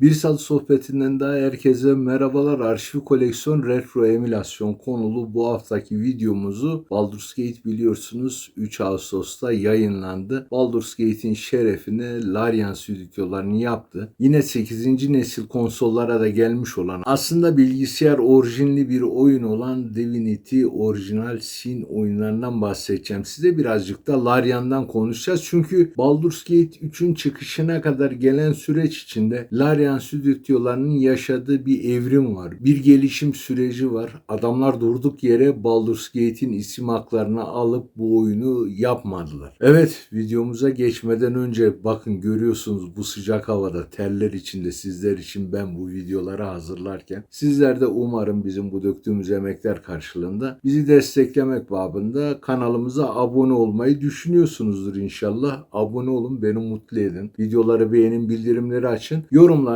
Bir saat sohbetinden daha herkese merhabalar. Arşiv koleksiyon retro emülasyon konulu bu haftaki videomuzu Baldur's Gate biliyorsunuz 3 Ağustos'ta yayınlandı. Baldur's Gate'in şerefine Larian stüdyolarını yaptı. Yine 8. nesil konsollara da gelmiş olan aslında bilgisayar orijinli bir oyun olan Divinity orijinal Sin oyunlarından bahsedeceğim. Size birazcık da Larian'dan konuşacağız. Çünkü Baldur's Gate 3'ün çıkışına kadar gelen süreç içinde Larian stüdyolarının yaşadığı bir evrim var. Bir gelişim süreci var. Adamlar durduk yere Baldur's Gate'in isim haklarını alıp bu oyunu yapmadılar. Evet videomuza geçmeden önce bakın görüyorsunuz bu sıcak havada terler içinde sizler için ben bu videoları hazırlarken sizler de umarım bizim bu döktüğümüz emekler karşılığında bizi desteklemek babında kanalımıza abone olmayı düşünüyorsunuzdur inşallah. Abone olun beni mutlu edin. Videoları beğenin bildirimleri açın.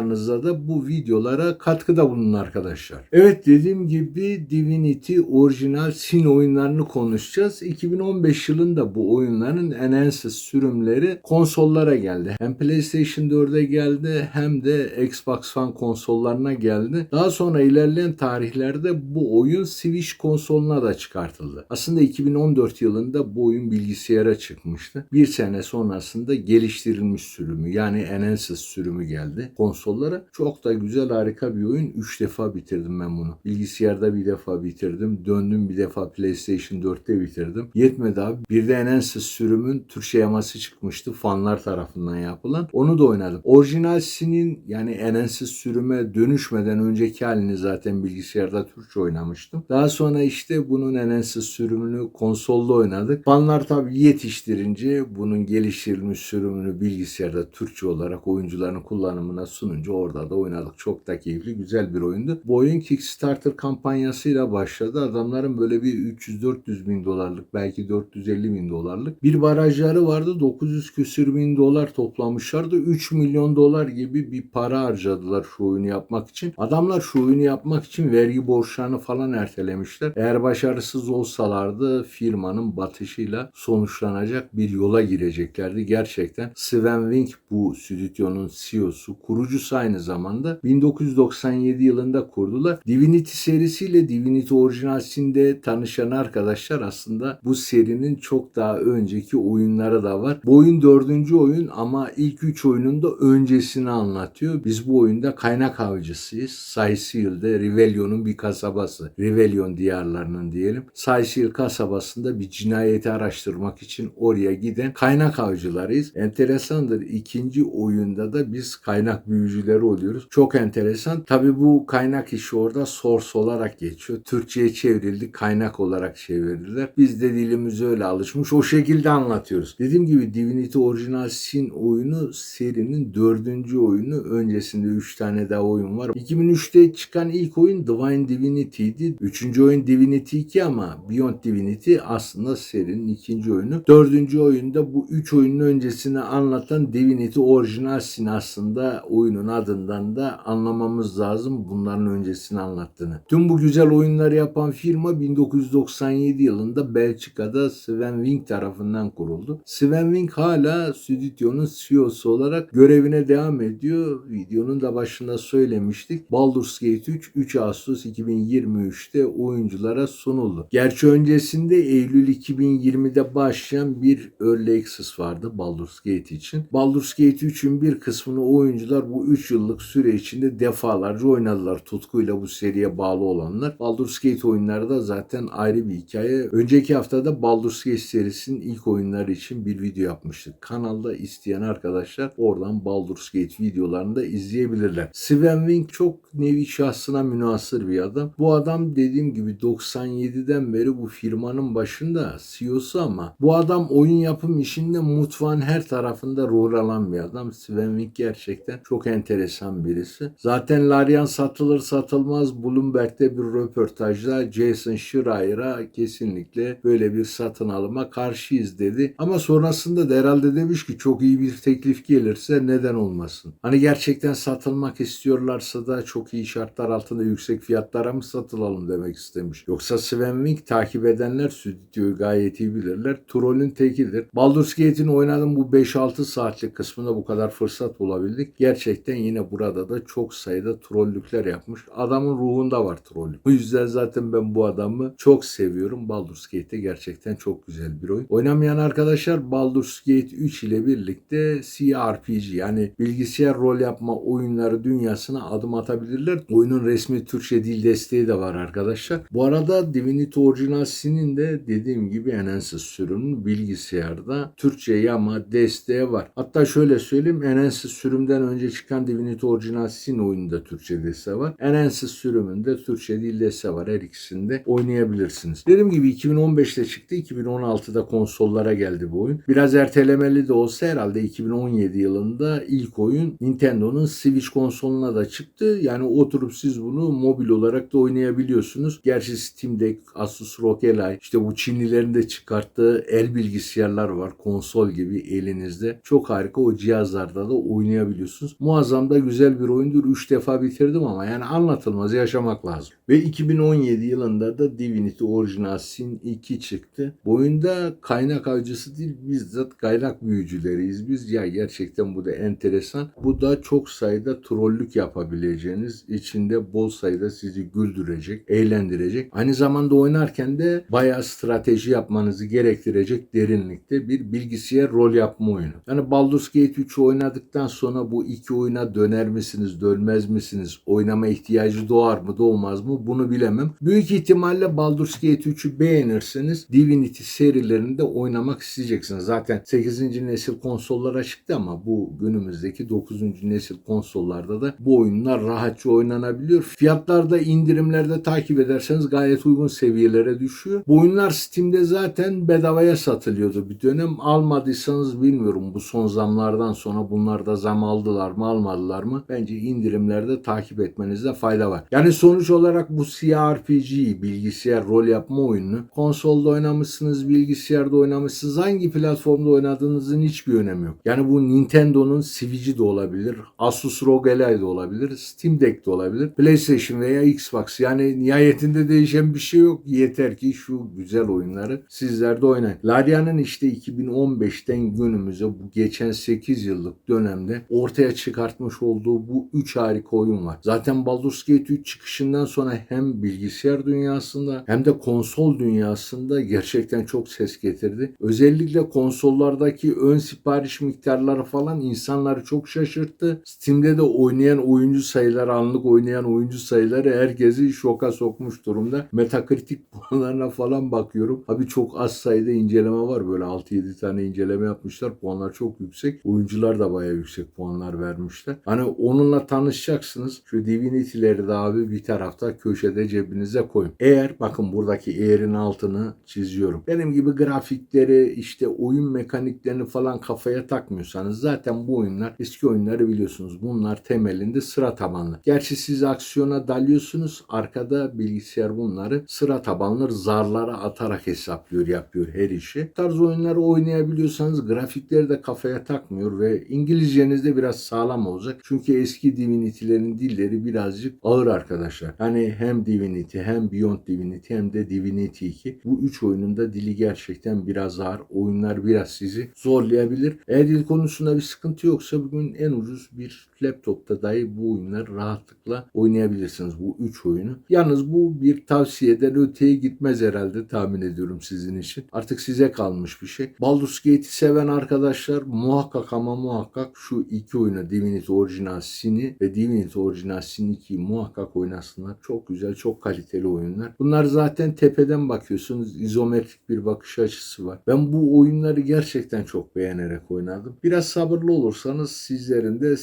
Yorumlarınızda da bu videolara katkıda bulunun arkadaşlar. Evet dediğim gibi Divinity orijinal Sin oyunlarını konuşacağız. 2015 yılında bu oyunların enhanced sürümleri konsollara geldi. Hem PlayStation 4'e geldi hem de Xbox One konsollarına geldi. Daha sonra ilerleyen tarihlerde bu oyun Switch konsoluna da çıkartıldı. Aslında 2014 yılında bu oyun bilgisayara çıkmıştı. Bir sene sonrasında geliştirilmiş sürümü yani enhanced sürümü geldi konsollara. Çok da güzel harika bir oyun. 3 defa bitirdim ben bunu. Bilgisayarda bir defa bitirdim. Döndüm bir defa PlayStation 4'te bitirdim. Yetmedi abi. Bir de enhanced sürümün Türkçe yaması çıkmıştı. Fanlar tarafından yapılan. Onu da oynadım. Orijinal Sin'in yani enhanced sürüme dönüşmeden önceki halini zaten bilgisayarda Türkçe oynamıştım. Daha sonra işte bunun enhanced sürümünü konsolda oynadık. Fanlar tabii yetiştirince bunun geliştirilmiş sürümünü bilgisayarda Türkçe olarak oyuncuların kullanımına sununca orada da oynadık. Çok da keyifli, güzel bir oyundu. Bu oyun Kickstarter kampanyasıyla başladı. Adamların böyle bir 300-400 bin dolarlık, belki 450 bin dolarlık bir barajları vardı. 900 küsür bin dolar toplamışlardı. 3 milyon dolar gibi bir para harcadılar şu oyunu yapmak için. Adamlar şu oyunu yapmak için vergi borçlarını falan ertelemişler. Eğer başarısız olsalardı firmanın batışıyla sonuçlanacak bir yola gireceklerdi. Gerçekten Sven Wing bu stüdyonun CEO'su, kurucusu aynı zamanda 1997 yılında kurdular. Divinity serisiyle Divinity orijinalsinde tanışan arkadaşlar aslında bu serinin çok daha önceki oyunları da var. Bu oyun dördüncü oyun ama ilk üç oyunun da öncesini anlatıyor. Biz bu oyunda kaynak avcısıyız. Sayseal'de Rivellion'un bir kasabası. Rivellion diyarlarının diyelim. Sayseal kasabasında bir cinayeti araştırmak için oraya giden kaynak avcılarıyız. Enteresandır. İkinci oyunda da biz kaynak büyücüleri oluyoruz. Çok enteresan. Tabii bu kaynak işi orada source olarak geçiyor. Türkçe'ye çevrildi. Kaynak olarak çevirdiler. Biz de dilimiz öyle alışmış. O şekilde anlatıyoruz. Dediğim gibi Divinity Original Sin oyunu serinin dördüncü oyunu. Öncesinde üç tane daha oyun var. 2003'te çıkan ilk oyun Divine Divinity'ydi. Üçüncü oyun Divinity 2 ama Beyond Divinity aslında serinin ikinci oyunu. Dördüncü oyunda bu üç oyunun öncesini anlatan Divinity Original Sin aslında oyunun adından da anlamamız lazım bunların öncesini anlattığını. Tüm bu güzel oyunları yapan firma 1997 yılında Belçika'da Sven Wing tarafından kuruldu. Sven Wing hala stüdyonun CEO'su olarak görevine devam ediyor. Videonun da başında söylemiştik. Baldur's Gate 3 3 Ağustos 2023'te oyunculara sunuldu. Gerçi öncesinde Eylül 2020'de başlayan bir Early Access vardı Baldur's Gate için. Baldur's Gate 3'ün bir kısmını oyuncular bu 3 yıllık süre içinde defalarca oynadılar. Tutkuyla bu seriye bağlı olanlar. Baldur's Gate oyunları da zaten ayrı bir hikaye. Önceki haftada Baldur's Gate serisinin ilk oyunları için bir video yapmıştık. Kanalda isteyen arkadaşlar oradan Baldur's Gate videolarını da izleyebilirler. Sven Wing çok nevi şahsına münasır bir adam. Bu adam dediğim gibi 97'den beri bu firmanın başında CEO'su ama bu adam oyun yapım işinde mutfağın her tarafında rol alan bir adam. Sven Wing gerçekten çok enteresan birisi. Zaten Larian satılır satılmaz Bloomberg'de bir röportajda Jason Schreier'a kesinlikle böyle bir satın alıma karşıyız dedi. Ama sonrasında da herhalde demiş ki çok iyi bir teklif gelirse neden olmasın. Hani gerçekten satılmak istiyorlarsa da çok iyi şartlar altında yüksek fiyatlara mı satılalım demek istemiş. Yoksa Sven Wing takip edenler stüdyoyu gayet iyi bilirler. Trollün tekidir. Baldur's Gate'in oynadığım bu 5-6 saatlik kısmında bu kadar fırsat bulabildik. Gerçekten gerçekten yine burada da çok sayıda trollükler yapmış. Adamın ruhunda var trollük. Bu yüzden zaten ben bu adamı çok seviyorum. Baldur's Gate de gerçekten çok güzel bir oyun. Oynamayan arkadaşlar Baldur's Gate 3 ile birlikte CRPG yani bilgisayar rol yapma oyunları dünyasına adım atabilirler. Oyunun resmi Türkçe dil desteği de var arkadaşlar. Bu arada Divinity Original Sin'in de dediğim gibi Enhanced sürümünün bilgisayarda Türkçe yama desteği var. Hatta şöyle söyleyeyim Enhanced sürümden önce çıkan Divinity Original Sin oyununda Türkçe desteği var. Enhanced sürümünde Türkçe dil desteği var. Her ikisinde oynayabilirsiniz. Dediğim gibi 2015'te çıktı. 2016'da konsollara geldi bu oyun. Biraz ertelemeli de olsa herhalde 2017 yılında ilk oyun Nintendo'nun Switch konsoluna da çıktı. Yani oturup siz bunu mobil olarak da oynayabiliyorsunuz. Gerçi Steam Deck, Asus ROG Ally, işte bu Çinlilerin de çıkarttığı el bilgisayarlar var. Konsol gibi elinizde. Çok harika o cihazlarda da oynayabiliyorsunuz. Muazzam da güzel bir oyundur. 3 defa bitirdim ama yani anlatılmaz yaşamak lazım. Ve 2017 yılında da Divinity Original Sin 2 çıktı. Bu oyunda kaynak avcısı değil bizzat kaynak büyücüleriyiz biz. Ya gerçekten bu da enteresan. Bu da çok sayıda trollük yapabileceğiniz, içinde bol sayıda sizi güldürecek, eğlendirecek. Aynı zamanda oynarken de bayağı strateji yapmanızı gerektirecek derinlikte bir bilgisayar rol yapma oyunu. Yani Baldur's Gate 3'ü oynadıktan sonra bu iki oyuna döner misiniz, dönmez misiniz? Oynama ihtiyacı doğar mı, doğmaz mı? Bunu bilemem. Büyük ihtimalle Baldur's Gate 3'ü beğenirseniz Divinity serilerinde oynamak isteyeceksiniz. Zaten 8. nesil konsollara çıktı ama bu günümüzdeki 9. nesil konsollarda da bu oyunlar rahatça oynanabiliyor. Fiyatlarda indirimlerde takip ederseniz gayet uygun seviyelere düşüyor. Bu oyunlar Steam'de zaten bedavaya satılıyordu bir dönem. Almadıysanız bilmiyorum bu son zamlardan sonra bunlar da zam aldılar mı almadılar mı? Bence indirimlerde takip etmenizde fayda var. Yani sonuç olarak bu CRPG bilgisayar rol yapma oyununu konsolda oynamışsınız, bilgisayarda oynamışsınız. Hangi platformda oynadığınızın hiçbir önemi yok. Yani bu Nintendo'nun Switch'i de olabilir, Asus ROG Ally de olabilir, Steam Deck de olabilir, PlayStation veya Xbox. Yani nihayetinde değişen bir şey yok. Yeter ki şu güzel oyunları sizler de oynayın. Larian'ın işte 2015'ten günümüze bu geçen 8 yıllık dönemde ortaya çıkartmış olduğu bu 3 harika oyun var. Zaten Baldur's Gate 3 çıkışından sonra hem bilgisayar dünyasında hem de konsol dünyasında gerçekten çok ses getirdi. Özellikle konsollardaki ön sipariş miktarları falan insanları çok şaşırttı. Steam'de de oynayan oyuncu sayıları, anlık oynayan oyuncu sayıları herkesi şoka sokmuş durumda. Metakritik puanlarına falan bakıyorum. Abi çok az sayıda inceleme var. Böyle 6-7 tane inceleme yapmışlar. Puanlar çok yüksek. Oyuncular da bayağı yüksek puanlar vermişler. Hani onunla tanışacaksınız. Şu Divinity'leri de abi bir tarafta köşede cebinize koyun. Eğer bakın buradaki eğerin altını çiziyorum. Benim gibi grafikleri işte oyun mekaniklerini falan kafaya takmıyorsanız zaten bu oyunlar eski oyunları biliyorsunuz. Bunlar temelinde sıra tabanlı. Gerçi siz aksiyona dalıyorsunuz. Arkada bilgisayar bunları sıra tabanlı zarlara atarak hesaplıyor, yapıyor her işi. Bu tarz oyunları oynayabiliyorsanız grafikleri de kafaya takmıyor ve İngilizceniz de biraz sağlam olacak. Çünkü eski Divinity'lerin dilleri birazcık ağır arkadaşlar. Yani hem Divinity hem Beyond Divinity hem de Divinity 2. Bu üç oyunun da dili gerçekten biraz ağır. Oyunlar biraz sizi zorlayabilir. Eğer dil konusunda bir sıkıntı yoksa bugün en ucuz bir laptopta dahi bu oyunları rahatlıkla oynayabilirsiniz. Bu üç oyunu. Yalnız bu bir tavsiyeden öteye gitmez herhalde tahmin ediyorum sizin için. Artık size kalmış bir şey. Baldur's Gate'i seven arkadaşlar muhakkak ama muhakkak şu iki oyunu Divinity Original Sin'i ve Divinity Original Sin 2'yi muhakkak oynasınlar. Çok güzel, çok kaliteli oyunlar. Bunlar zaten tepeden bakıyorsunuz. izometrik bir bakış açısı var. Ben bu oyunları gerçekten çok beğenerek oynadım. Biraz sabırlı olursanız sizlerin de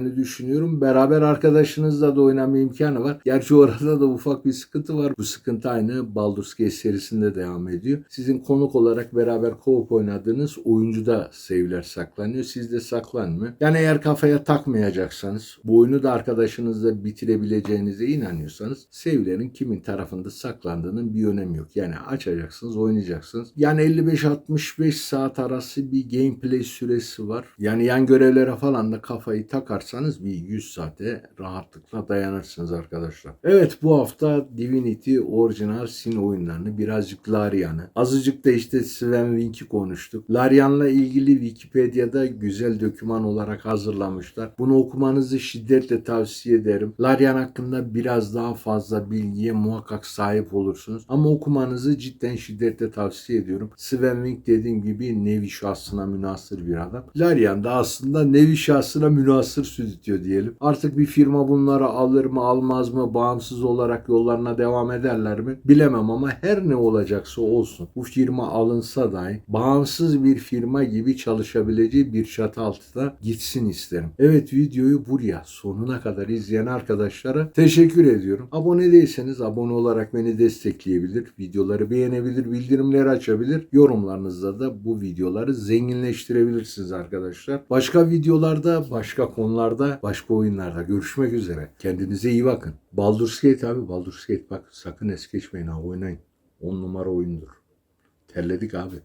seveceğini düşünüyorum. Beraber arkadaşınızla da oynama imkanı var. Gerçi orada da ufak bir sıkıntı var. Bu sıkıntı aynı Baldur's Gate serisinde devam ediyor. Sizin konuk olarak beraber co-op oynadığınız oyuncuda save'ler saklanıyor. Sizde saklanmıyor. Yani eğer kafaya takmayacaksanız bu oyunu da arkadaşınızla bitirebileceğinize inanıyorsanız save'lerin kimin tarafında saklandığının bir önemi yok. Yani açacaksınız, oynayacaksınız. Yani 55-65 saat arası bir gameplay süresi var. Yani yan görevlere falan da kafayı takarsanız bir 100 saate rahatlıkla dayanırsınız arkadaşlar. Evet bu hafta Divinity Original Sin oyunlarını birazcık Larian'ı azıcık da işte Sven Wink'i konuştuk. Larian'la ilgili Wikipedia'da güzel doküman olarak hazırlamışlar. Bunu okumanızı şiddetle tavsiye ederim. Larian hakkında biraz daha fazla bilgiye muhakkak sahip olursunuz. Ama okumanızı cidden şiddetle tavsiye ediyorum. Sven Wing dediğim gibi nevi şahsına münasır bir adam. Larian da aslında nevi şahsına münasır stüdyo diyelim. Artık bir firma bunları alır mı almaz mı bağımsız olarak yollarına devam ederler mi bilemem ama her ne olacaksa olsun bu firma alınsa dahi bağımsız bir firma gibi çalışabileceği bir çatı altında gitsin isterim. Evet videoyu buraya sonuna kadar izleyen arkadaşlara teşekkür ediyorum. Abone değilseniz abone olarak beni destekleyebilir, videoları beğenebilir, bildirimleri açabilir. Yorumlarınızda da bu videoları zenginleştirebilirsiniz arkadaşlar. Başka videolarda, başka konularda, başka oyunlarda görüşmek üzere. Kendinize iyi bakın. Baldur's Gate abi Baldur's Gate bak sakın es geçmeyin ha oynayın. 10 numara oyundur. Terledik abi.